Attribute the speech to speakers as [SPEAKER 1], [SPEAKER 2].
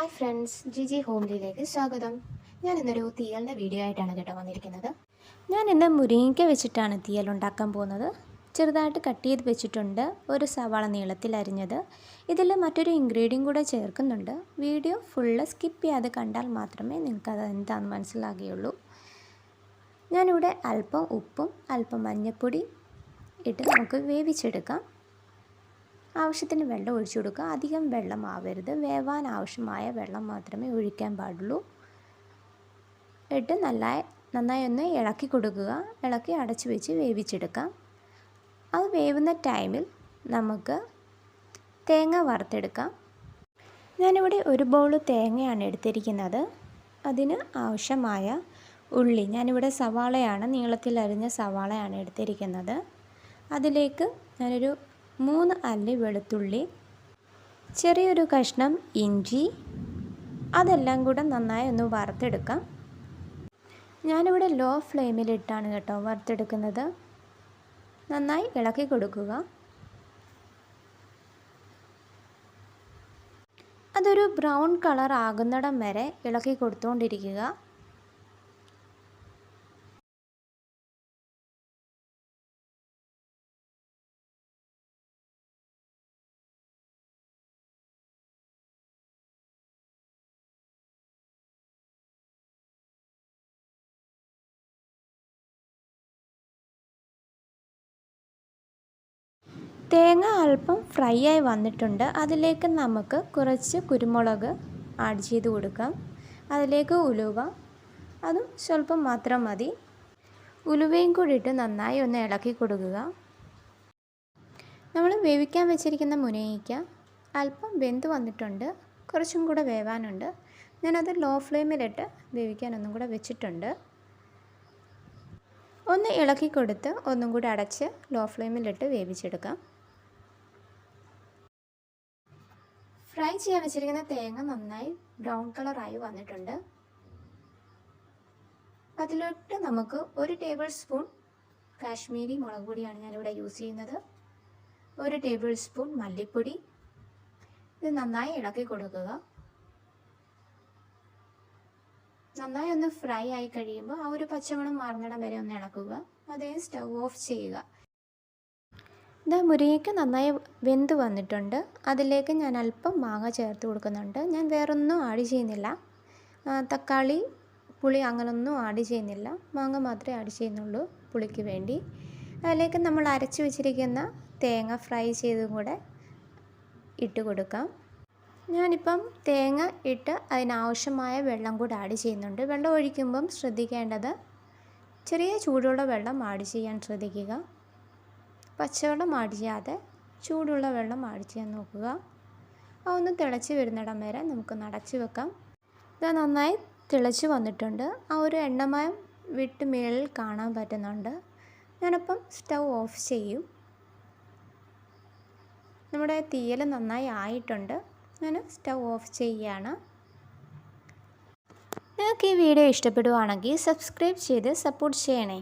[SPEAKER 1] Hi friends G G ഹോംലിയിലേക്ക് സ്വാഗതം. ഞാൻ ഇന്നൊരു തീയലിന്റെ വീഡിയോ ആയിട്ടാണ് കേട്ടോ വന്നിരിക്കുന്നത്.
[SPEAKER 2] ഞാൻ ഇന്ന് മുരിങ്ങയ്ക്ക വെച്ചിട്ടാണ് തീയൽ ഉണ്ടാക്കാൻ പോകുന്നത്. ചെറുതായിട്ട് കട്ട് ചെയ്ത് വെച്ചിട്ടുണ്ട്. ഒരു സവാള നീളത്തിൽ അരിഞ്ഞത്. ഇതിൽ മറ്റൊരു ഇൻഗ്രീഡിയൻ കൂടെ ചേർക്കുന്നുണ്ട്. വീഡിയോ ഫുള്ള് സ്കിപ്പ് ചെയ്യാതെ കണ്ടാൽ മാത്രമേ നിങ്ങൾക്ക് അത് എന്താണെന്ന് മനസ്സിലാകുകയുള്ളൂ. ഞാനിവിടെ അല്പം ഉപ്പും അല്പം മഞ്ഞൾപ്പൊടി ഇട്ട് നമുക്ക് വേവിച്ചെടുക്കാം. ആവശ്യത്തിന് വെള്ളം ഒഴിച്ചു കൊടുക്കുക. അധികം വെള്ളം ആവരുത്. വേവാൻ ആവശ്യമായ വെള്ളം മാത്രമേ ഒഴിക്കാൻ പാടുള്ളൂ. ഇട്ട് നല്ല നന്നായി ഒന്ന് ഇളക്കി കൊടുക്കുക. ഇളക്കി അടച്ചു വെച്ച് വേവിച്ചെടുക്കാം. അത് വേവുന്ന ടൈമിൽ നമുക്ക് തേങ്ങ വറുത്തെടുക്കാം. ഞാനിവിടെ ഒരു ബൗൾ തേങ്ങയാണ് എടുത്തിരിക്കുന്നത്. അതിന് ആവശ്യമായ ഉള്ളി ഞാനിവിടെ സവാളയാണ് നീളത്തിൽ അരിഞ്ഞ സവാളയാണ് എടുത്തിരിക്കുന്നത്. അതിലേക്ക് ഞാനൊരു മൂന്ന് അല്ലി വെളുത്തുള്ളി ചെറിയൊരു കഷ്ണം ഇഞ്ചി അതെല്ലാം കൂടെ നന്നായി ഒന്ന് വറുത്തെടുക്കാം. ഞാനിവിടെ ലോ ഫ്ലെയിമിലിട്ടാണ് കേട്ടോ വറുത്തെടുക്കുന്നത്. നന്നായി ഇളക്കി കൊടുക്കുക. അതൊരു ബ്രൗൺ കളർ ആകുന്നിടം വരെ ഇളക്കി കൊടുത്തുകൊണ്ടിരിക്കുക തേങ്ങ അല്പം ഫ്രൈ ആയി വന്നിട്ടുണ്ട്. അതിലേക്ക് നമുക്ക് കുറച്ച് കുരുമുളക് ആഡ് ചെയ്ത് കൊടുക്കാം. അതിലേക്ക് ഉലുവ അതും സ്വല്പം മാത്രം മതി. ഉലുവയും കൂടി ഇട്ട് നന്നായി ഒന്ന് ഇളക്കി കൊടുക്കുക. നമ്മൾ വേവിക്കാൻ വെച്ചിരിക്കുന്ന മുനയിക്ക അല്പം വെന്ത് വന്നിട്ടുണ്ട്. കുറച്ചും കൂടെ വേവാനുണ്ട്. ഞാനത് ലോ ഫ്ലെയിമിലിട്ട് വേവിക്കാൻ ഒന്നും കൂടെ വെച്ചിട്ടുണ്ട്. ഒന്ന് ഇളക്കി കൊടുത്ത് ഒന്നും കൂടി അടച്ച് ലോ ഫ്ലെയിമിലിട്ട് വേവിച്ചെടുക്കാം. ഫ്രൈ ചെയ്യാൻ വെച്ചിരിക്കുന്ന തേങ്ങ നന്നായി ബ്രൗൺ കളറായി വന്നിട്ടുണ്ട്. അതിലോട്ട് നമുക്ക് ഒരു ടേബിൾ സ്പൂൺ കാശ്മീരി മുളക് പൊടിയാണ് ഞാനിവിടെ യൂസ് ചെയ്യുന്നത്. ഒരു ടേബിൾ സ്പൂൺ മല്ലിപ്പൊടി. ഇത് നന്നായി ഇളക്കി കൊടുക്കുക. നന്നായി ഒന്ന് ഫ്രൈ ആയി കഴിയുമ്പോൾ ആ ഒരു പച്ചമണം മാറുന്നിടം വരെ ഒന്ന് ഇളക്കുക. അതേ സ്റ്റൗ ഓഫ് ചെയ്യുക. ഇതാ മുരിങ്ങയ്ക്ക് നന്നായി വെന്ത് വന്നിട്ടുണ്ട്. അതിലേക്ക് ഞാൻ അല്പം മാങ്ങ ചേർത്ത് കൊടുക്കുന്നുണ്ട്. ഞാൻ വേറൊന്നും ആഡ് ചെയ്യുന്നില്ല. തക്കാളി പുളി അങ്ങനൊന്നും ആഡ് ചെയ്യുന്നില്ല. മാങ്ങ മാത്രമേ ആഡ് ചെയ്യുന്നുള്ളൂ പുളിക്ക് വേണ്ടി. അതിലേക്ക് നമ്മൾ അരച്ച് വെച്ചിരിക്കുന്ന തേങ്ങ ഫ്രൈ ചെയ്തും കൂടെ ഇട്ട് കൊടുക്കാം. ഞാനിപ്പം തേങ്ങ ഇട്ട് അതിനാവശ്യമായ വെള്ളം കൂടെ ആഡ് ചെയ്യുന്നുണ്ട്. വെള്ളം ഒഴിക്കുമ്പം ശ്രദ്ധിക്കേണ്ടത് ചെറിയ ചൂടുള്ള വെള്ളം ആഡ് ചെയ്യാൻ ശ്രദ്ധിക്കുക. പച്ചവെള്ളം ചെയ്യാതെ ചൂടുള്ള വെള്ളം ചെയ്യാൻ നോക്കുക. ഒന്ന് തിളച്ച് വരുന്നിടം വരെ നമുക്ക് നടച്ച് വെക്കാം. ഇത് നന്നായി തിളച്ച് വന്നിട്ടുണ്ട്. ആ ഒരു എണ്ണമയം വിട്ട് മേളിൽ കാണാൻ പറ്റുന്നുണ്ട്. ഞാനപ്പം സ്റ്റൗ ഓഫ് ചെയ്യും. നമ്മുടെ തീയൽ നന്നായി ആയിട്ടുണ്ട്. ഞാൻ സ്റ്റൗ ഓഫ് ചെയ്യുകയാണ് നിങ്ങൾക്ക് ഈ വീഡിയോ ഇഷ്ടപ്പെടുവാണെങ്കിൽ സബ്സ്ക്രൈബ് ചെയ്ത് സപ്പോർട്ട് ചെയ്യണേ.